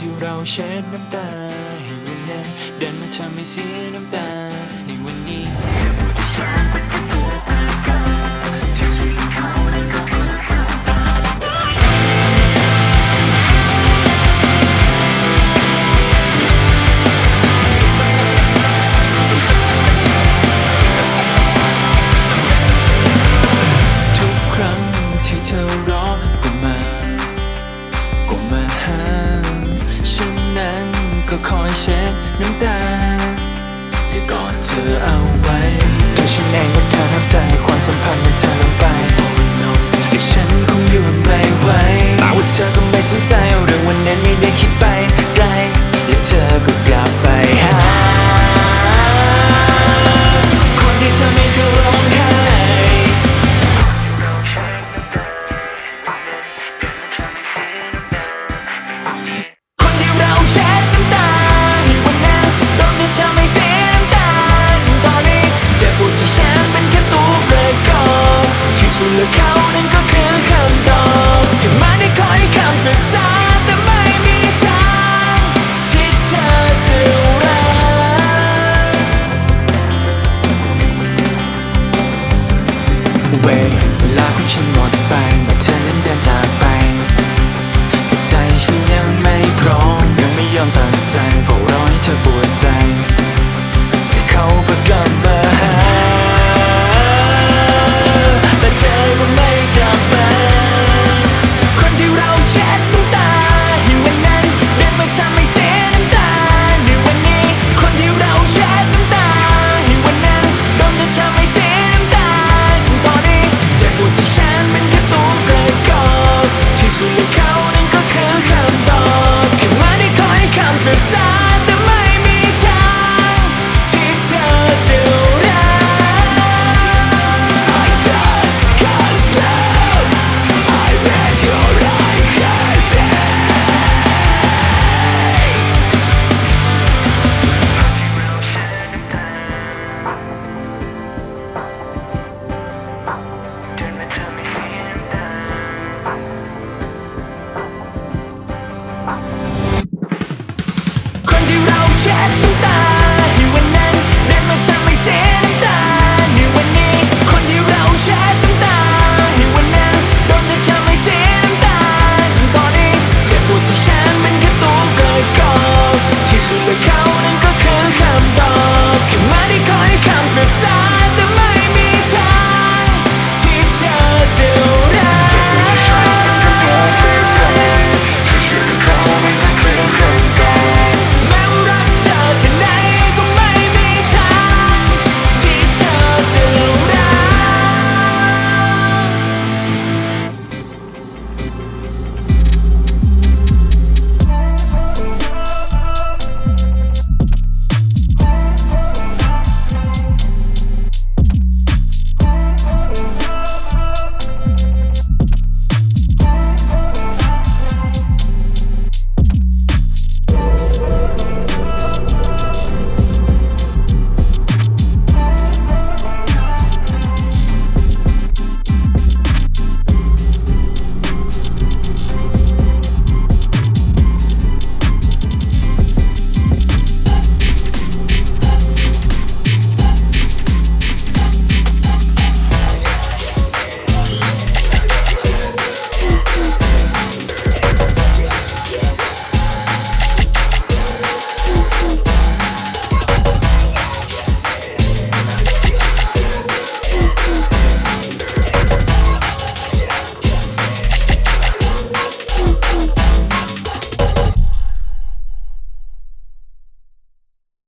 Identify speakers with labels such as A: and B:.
A: ที่เราเช็ดน้ำตาให้เวันนั้นดันมาทำให้เสียน้ำตา ก็คอยเช็ดน้ำตาอย่ากอดเธอเอาไว้ตัวฉันเองก็แค่น้ำใจความสัมพันธ์มันเธอลงไป